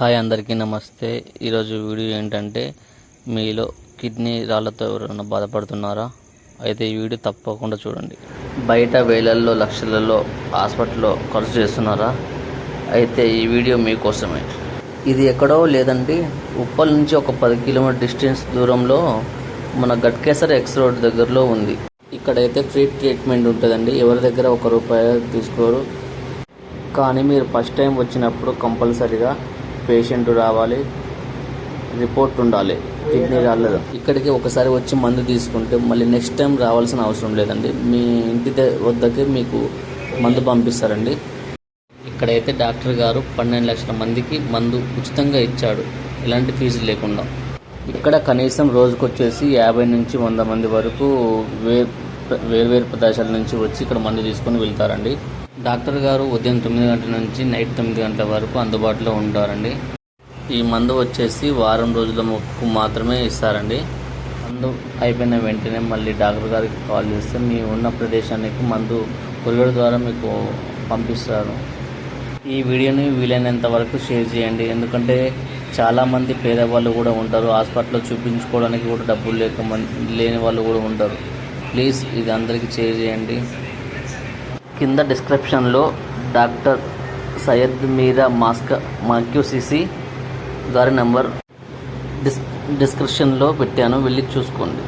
Hi అందరికీ నమస్తే. ఈరోజు వీడియో ఏంటంటే మీలో కిడ్నీ రాళ్ళతో ఎవరైనా బాధపడుతున్నారా? అయితే ఈ వీడియో తప్పకుండా చూడండి. బయట వేలల్లో లక్షలలో హాస్పిటల్లో ఖర్చు చేస్తున్నారా? అయితే ఈ వీడియో మీకోసమే. ఇది ఎక్కడో లేదండి ఉప్పల్ నుంచి ఒక పది కిలోమీటర్ డిస్టెన్స్ దూరంలో మన గట్కేసర్ ఎక్స్ రోడ్ దగ్గరలో ఉంది. ఇక్కడైతే ఫ్రీ ట్రీట్మెంట్ ఉంటుందండి. ఎవరి దగ్గర ఒక రూపాయి తీసుకోరు. కానీ మీరు ఫస్ట్ టైం వచ్చినప్పుడు కంపల్సరీగా పేషెంట్ రావాలి. రిపోర్ట్ ఉండాలి. కిడ్నీ రాలేదు. ఇక్కడికి ఒకసారి వచ్చి మందు తీసుకుంటే మళ్ళీ నెక్స్ట్ టైం రావాల్సిన అవసరం లేదండి. మీ ఇంటి వద్దకే మీకు మందు పంపిస్తారండి. ఇక్కడైతే డాక్టర్ గారు పన్నెండు లక్షల మందికి మందు ఉచితంగా ఇచ్చాడు. ఎలాంటి ఫీజు లేకుండా. ఇక్కడ కనీసం రోజుకు వచ్చేసి యాభై నుంచి వంద మంది వరకు వే వేరువేరు ప్రదేశాల నుంచి వచ్చి ఇక్కడ మందు తీసుకొని వెళ్తారండి. డాక్టర్ గారు ఉదయం తొమ్మిది గంటల నుంచి నైట్ తొమ్మిది గంటల వరకు అందుబాటులో ఉంటారండి. ఈ మందు వచ్చేసి వారం రోజుల మొక్కు మాత్రమే ఇస్తారండి. మందు అయిపోయిన వెంటనే మళ్ళీ డాక్టర్ గారికి కాల్ చేస్తే మీ ఉన్న ప్రదేశానికి మందు కొరియర్ ద్వారా మీకు పంపిస్తారు. ఈ వీడియోని వీలైనంత వరకు షేర్ చేయండి. ఎందుకంటే చాలామంది పేదవాళ్ళు కూడా ఉంటారు. హాస్పిటల్లో చూపించుకోవడానికి కూడా డబ్బులు లేక లేని వాళ్ళు కూడా ఉంటారు. ప్లీజ్ ఇది అందరికీ షేర్ చేయండి. కింద డిస్క్రిప్షన్లో డాక్టర్ సయ్యద్ మీరా మాస్క్ మాక్యూసిసి గారి నెంబర్ డిస్ డిస్క్రిప్షన్లో పెట్టాను. వెళ్ళి చూసుకోండి.